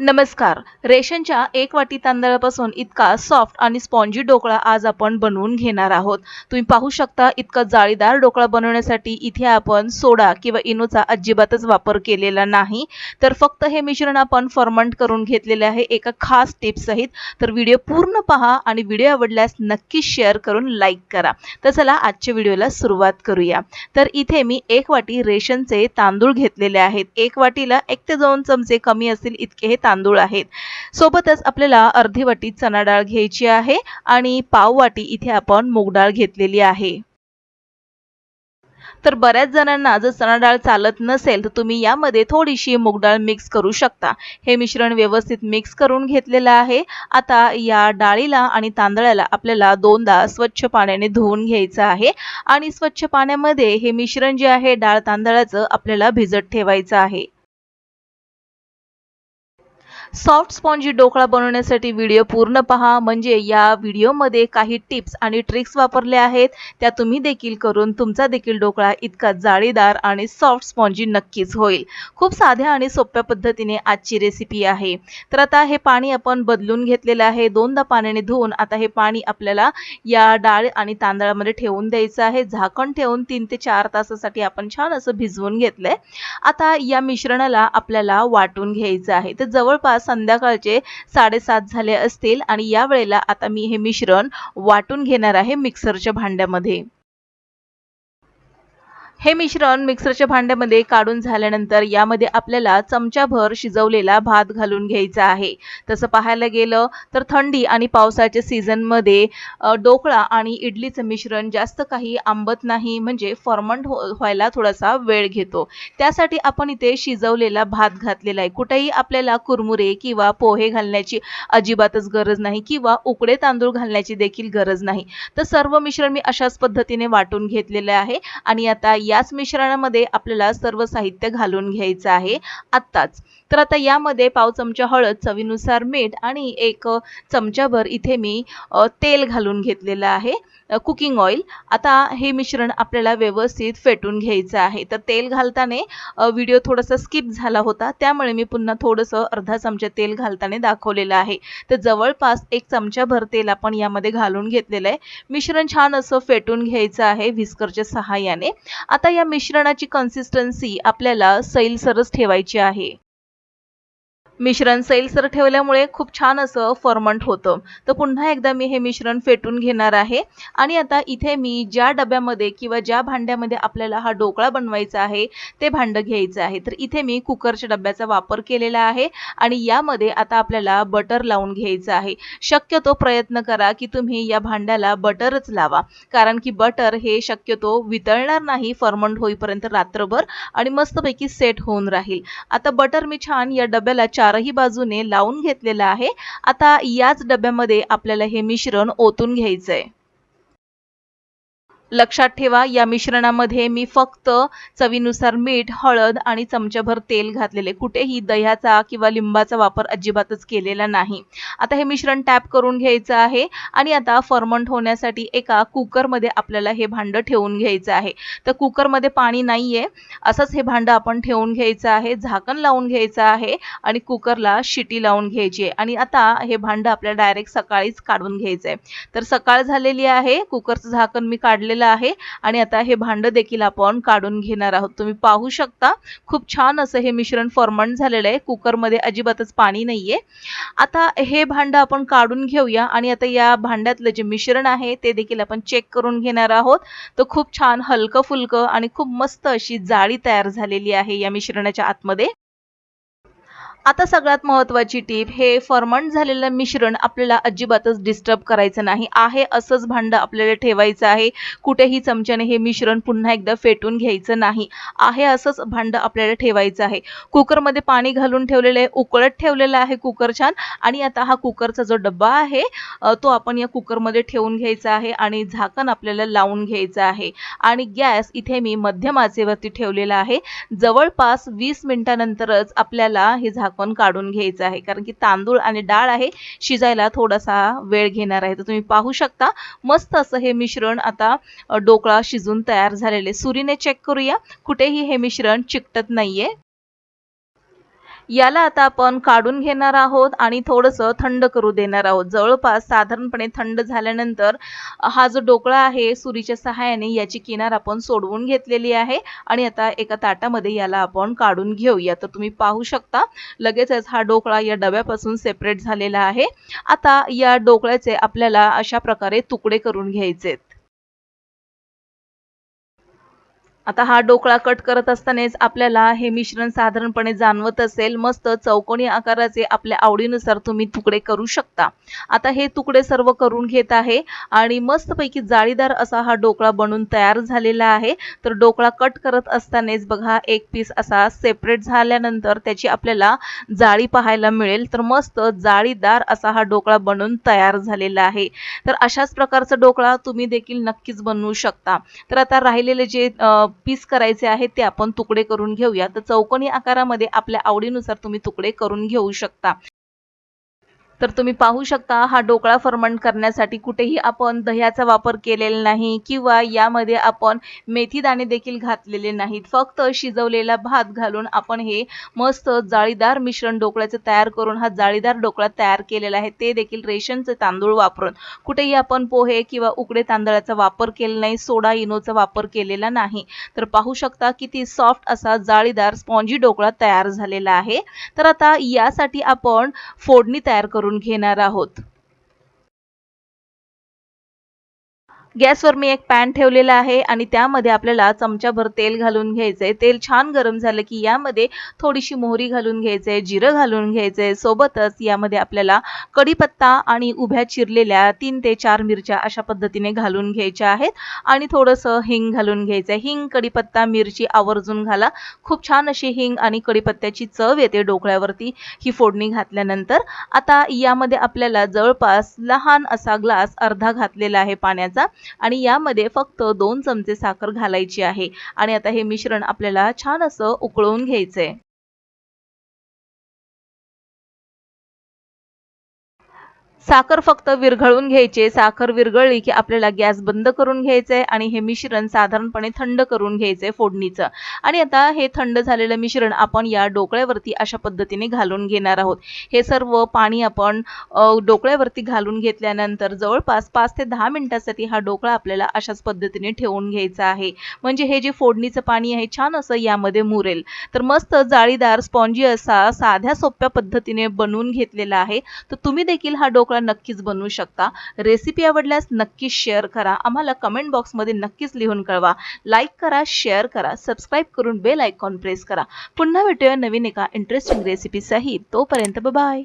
नमस्कार. रेशनच्या एक वाटी तांदळापासून इतका सॉफ्ट आणि स्पॉन्जी ढोकळा आज आपण बनवून घेणार आहोत. तुम्ही पाहू शकता इतका जाळीदार ढोकळा बनवण्यासाठी इथे आपण सोडा किंवा इनोचा अजिबातच वापर केलेला नाही. तर फक्त हे मिश्रण आपण फर्मंट करून घेतलेले आहे एका खास टिप्ससहित तर व्हिडिओ पूर्ण पहा आणि व्हिडिओ आवडल्यास नक्की शेअर करून लाईक करा. तर चला आजच्या व्हिडिओला सुरुवात करूया. तर इथे मी एक वाटी रेशनचे तांदूळ घेतलेले आहेत. एक वाटीला एक ते दोन चमचे कमी असतील इतके हे तांदूळ आहेत. सोबतच आपल्याला अर्धी वाटी चणा डाळ घ्यायची आहे आणि पाव वाटी इथे आपण मूग डाळ घेतलेली आहे. तर बऱ्याच जणांना जर चणा डाळ चालत नसेल तर तुम्ही यामध्ये थोडीशी मूग डाळ मिक्स करू शकता. हे मिश्रण व्यवस्थित मिक्स करून घेतलेलं आहे. आता या डाळीला आणि तांदळाला आपल्याला दोनदा स्वच्छ पाण्याने धुवून घ्यायचं आहे आणि स्वच्छ पाण्यामध्ये हे मिश्रण जे आहे डाळ तांदळाचं आपल्याला भिजत ठेवायचं आहे. सॉफ्ट स्पॉन्जी ढोकळा बनवण्यासाठी व्हिडिओ पूर्ण पहा. म्हणजे या व्हिडिओमध्ये काही टिप्स आणि ट्रिक्स वापरल्या आहेत. त्या तुम्ही देखील करून तुमचा देखील ढोकळा इतका जाळीदार आणि सॉफ्ट स्पॉन्जी नक्कीच होईल. खूप साध्या आणि सोप्या पद्धतीने आजची रेसिपी आहे. तर आता हे पाणी आपण बदलून घेतलेलं आहे. दोनदा पाण्याने धुवून आता हे पाणी आपल्याला या डाळ आणि तांदळामध्ये ठेवून द्यायचं आहे. झाकण ठेवून तीन ते चार तासासाठी आपण छान असं भिजवून घेतलंय. आता या मिश्रणाला आपल्याला वाटून घ्यायचं आहे. तर जवळपास संध्याकाळचे साडेसात झाले असतील आणि या वेळेला आता मी हे मिश्रण वाटून घेणार आहे मिक्सरच्या भांड्यामध्ये. हे मिश्रण मिक्सरच्या भांड्यामध्ये काढून झाल्यानंतर यामध्ये आपल्याला चमच्याभर शिजवलेला भात घालून घ्यायचा आहे. तसं पाहायला गेलं तर थंडी आणि पावसाच्या सीझनमध्ये ढोकळा आणि इडलीचं मिश्रण जास्त काही आंबत नाही म्हणजे फॉर्मंट हो व्हायला थोडासा वेळ घेतो. त्यासाठी आपण इथे शिजवलेला भात घातलेला आहे. कुठेही आपल्याला कुरमुरे किंवा पोहे घालण्याची अजिबातच गरज नाही किंवा उकडे तांदूळ घालण्याची देखील गरज नाही. तर सर्व मिश्रण मी अशाच पद्धतीने वाटून घेतलेले आहे आणि आता याच मिश्रणामध्ये आपल्याला सर्व साहित्य घालून घ्यायचं आहे आत्ताच. तर आता यामध्ये पाव चमचा हळद चवीनुसार मीठ आणि एक चमचाभर इथे मी तेल घालून घेतलेलं आहे कुकिंग ऑइल. आता हे मिश्रण आपल्याला व्यवस्थित फेटून घ्यायचं आहे. तर तेल घालताना व्हिडिओ थोडासा स्किप झाला होता त्यामुळे मी पुन्हा थोडंसं अर्धा चमचा तेल घालताना दाखवलेलं आहे. तर जवळपास एक चमचाभर तेल आपण यामध्ये घालून घेतलेलं आहे. मिश्रण छान असं फेटून घ्यायचं आहे व्हिस्करच्या सहाय्याने. आता या मिश्रणाची कन्सिस्टन्सी आपल्याला सैलसरच ठेवायची आहे. मिश्रण सैलसर ठेवल्यामुळे खूप छान असं फॉर्मंट होतं. तर पुन्हा एकदा मी हे मिश्रण फेटून घेणार आहे. आणि आता इथे मी ज्या डब्यामध्ये किंवा ज्या भांड्यामध्ये आपल्याला हा ढोकळा बनवायचा आहे ते भांडं घ्यायचं आहे. तर इथे मी कुकरच्या डब्याचा वापर केलेला आहे आणि यामध्ये आता आपल्याला बटर लावून घ्यायचं आहे. शक्यतो प्रयत्न करा की तुम्ही या भांड्याला बटरच लावा. कारण की बटर हे शक्यतो वितळणार नाही फर्मंट होईपर्यंत रात्रभर आणि मस्तपैकी सेट होऊन राहील. आता बटर मी छान या डब्याला चार चारही बाजूने लावून घेतलेला आहे. आता याच डब्यामध्ये आपल्याला हे मिश्रण ओतून घ्यायचं आहे लक्षात ठेवा या मिश्रणामध्ये मी फक्त चवीनुसार मीठ हळद आणि चमच्याभर तेल घातलेले. कुठेही दह्याचा किंवा लिंबाचा वापर अजिबातच केलेला नाही. आता हे मिश्रण टॅप करून घ्यायचं आहे आणि आता फर्मंट होण्यासाठी एका कुकरमध्ये आपल्याला हे भांडं ठेवून घ्यायचं आहे. तर कुकरमध्ये पाणी नाही आहे असंच हे भांडं आपण ठेवून घ्यायचं आहे. झाकण लावून घ्यायचं आहे आणि कुकरला शिटी लावून घ्यायची आहे. आणि आता हे भांडं आपल्याला डायरेक्ट सकाळीच काढून घ्यायचं आहे तर सकाळ झालेली आहे. कुकरचं झाकण मी काढलेलं आहे. आणि आता हे भांड देखील आपण काढून घेणार आहोत. तुम्ही पाहू शकता खूप छान असं हे मिश्रण फॉर्मंट झालेलं आहे. कुकरमध्ये अजिबातच पाणी नाहीये. आता हे भांड आपण काढून घेऊया. आणि आता या भांड्यातलं जे मिश्रण आहे ते देखील आपण चेक करून घेणार आहोत. तर खूप छान हलकं फुलकं आणि खूप मस्त अशी जाळी तयार झालेली आहे या मिश्रणाच्या आतमध्ये. आता सगळ्यात महत्त्वाची टीप हे फर्मंट झालेलं मिश्रण आपल्याला अजिबातच डिस्टर्ब करायचं नाही. आहे असंच भांडं आपल्याला ठेवायचं आहे. कुठेही चमच्याने हे मिश्रण पुन्हा एकदा फेटून घ्यायचं नाही. आहे असंच भांडं आपल्याला ठेवायचं आहे. कुकरमध्ये पाणी घालून ठेवलेलं आहे उकळत ठेवलेलं आहे कुकर छान. आणि आता हा कुकरचा जो डब्बा आहे तो आपण या कुकरमध्ये ठेवून घ्यायचा आहे आणि झाकण आपल्याला लावून घ्यायचं आहे. आणि गॅस इथे मी मध्यम आचेवरती ठेवलेला आहे. जवळपास वीस मिनिटानंतरच आपल्याला हे झाकण आपण काढून घ्यायचं आहे. कारण की तांदूळ आणि डाळ आहे शिजायला थोडासा वेळ घेणार आहे. तर तुम्ही पाहू शकता मस्त असं हे मिश्रण आता डोकळा शिजून तयार झालेले सुरीने चेक करूया कुठेही हे मिश्रण चिकटत नाहीये. याला आता आपण काढून घेणार आहोत आणि थोडंसं थंड करू देणार आहोत. जवळपास साधारणपणे थंड झाल्यानंतर हा जो ढोकळा आहे सुरीच्या सहाय्याने याची किनार आपण सोडवून घेतलेली आहे आणि आता एका ताटामध्ये याला आपण काढून घेऊया. तर तुम्ही पाहू शकता लगेचच हा ढोकळा या डब्यापासून सेपरेट झालेला आहे. आता या ढोकळ्याचे आपल्याला अशा प्रकारे तुकडे करून घ्यायचे आता हा ढोकळा कट करत असतानाच आपल्याला हे मिश्रण साधारणपणे जाणवत असेल. मस्त चौकोनी आकाराचे आपल्या आवडीनुसार तुम्ही तुकडे करू शकता. आता हे तुकडे सर्व करून घेत आहे आणि मस्तपैकी जाळीदार असा हा ढोकळा बनून तयार झालेला आहे. तर ढोकळा कट करत असतानाच बघा एक पीस असा सेपरेट झाल्यानंतर त्याची आपल्याला जाळी पाहायला मिळेल. तर मस्त जाळीदार असा हा ढोकळा बनून तयार झालेला आहे. तर अशाच प्रकारचा ढोकळा तुम्ही देखील नक्कीच बनवू शकता. तर आता राहिलेले जे पीस करायचे आहेत ते आपण तुकडे करून घेऊया. तर चौकोनी आकारामध्ये आपल्या आवडीनुसार तुम्ही तुकडे करून घेऊ शकता. तर तुम्ही पाहू शकता हा ढोकळा फर्मंट करण्यासाठी कुठेही आपण दह्याचा वापर केलेला नाही किंवा यामध्ये आपण मेथी दाणे देखील घातलेले नाहीत. फक्त शिजवलेला भात घालून आपण हे मस्त जाळीदार मिश्रण ढोकळ्याचं तयार करून हा जाळीदार ढोकळा तयार केलेला आहे. ते देखील रेशनचे तांदूळ वापरून. कुठेही आपण पोहे किंवा उकडे तांदळाचा वापर केला नाही सोडा इनोचा वापर केलेला नाही. तर पाहू शकता किती सॉफ्ट असा जाळीदार स्पॉन्जी ढोकळा तयार झालेला आहे. तर आता यासाठी आपण फोडणी तयार करू करून घेणार आहोत. गॅसवर मी एक पॅन ठेवलेला आहे आणि त्यामध्ये आपल्याला चमच्याभर तेल घालून घ्यायचं आहे तेल छान गरम झालं की यामध्ये थोडीशी मोहरी घालून घ्यायचं आहे जिरं घालून घ्यायचं आहे सोबतच यामध्ये आपल्याला कढीपत्ता आणि उभ्या चिरलेल्या तीन ते चार मिरच्या अशा पद्धतीने घालून घ्यायच्या आहेत. आणि थोडंसं हिंग घालून घ्यायचं आहे हिंग कढीपत्ता मिरची आवर्जून घाला. खूप छान अशी हिंग आणि कढीपत्त्याची चव येते डोकळ्यावरती ही फोडणी घातल्यानंतर. आता यामध्ये आपल्याला जवळपास लहान असा ग्लास अर्धा घातलेला आहे पाण्याचा. आणि यामध्ये फक्त दोन चमचे साखर घालायची आहे. आणि आता हे मिश्रण आपल्याला छान असं उकळून घ्यायचं आहे साखर फक्त विरघळून घ्यायचे साखर विरघळली की आपल्याला गॅस बंद करून घ्यायचंय आणि हे मिश्रण साधारणपणे थंड करून घ्यायचं आहे फोडणीचं. आणि आता हे थंड झालेलं मिश्रण आपण या डोकळ्यावरती अशा पद्धतीने घालून घेणार आहोत. हे सर्व पाणी आपण डोकळ्यावरती घालून घेतल्यानंतर जवळपास पाच ते दहा मिनिटासाठी हा डोकळा आपल्याला अशाच पद्धतीने ठेवून घ्यायचा आहे. म्हणजे हे जे फोडणीचं पाणी आहे छान असं यामध्ये मुरेल. तर मस्त जाळीदार स्पॉन्जी असा साध्या सोप्या पद्धतीने बनवून घेतलेला आहे. तर तुम्ही देखील हा डोकळा नक्कीच बनवू शकता. रेसिपी आवडल्यास नक्कीच शेअर करा. आम्हाला कमेंट बॉक्समध्ये नक्कीच लिहून कळवा. लाईक करा शेअर करा सबस्क्राईब करून बेल आयकॉन प्रेस करा. पुन्हा भेटूया नवीन एका इंटरेस्टिंग रेसिपीसाठी तोपर्यंत बाय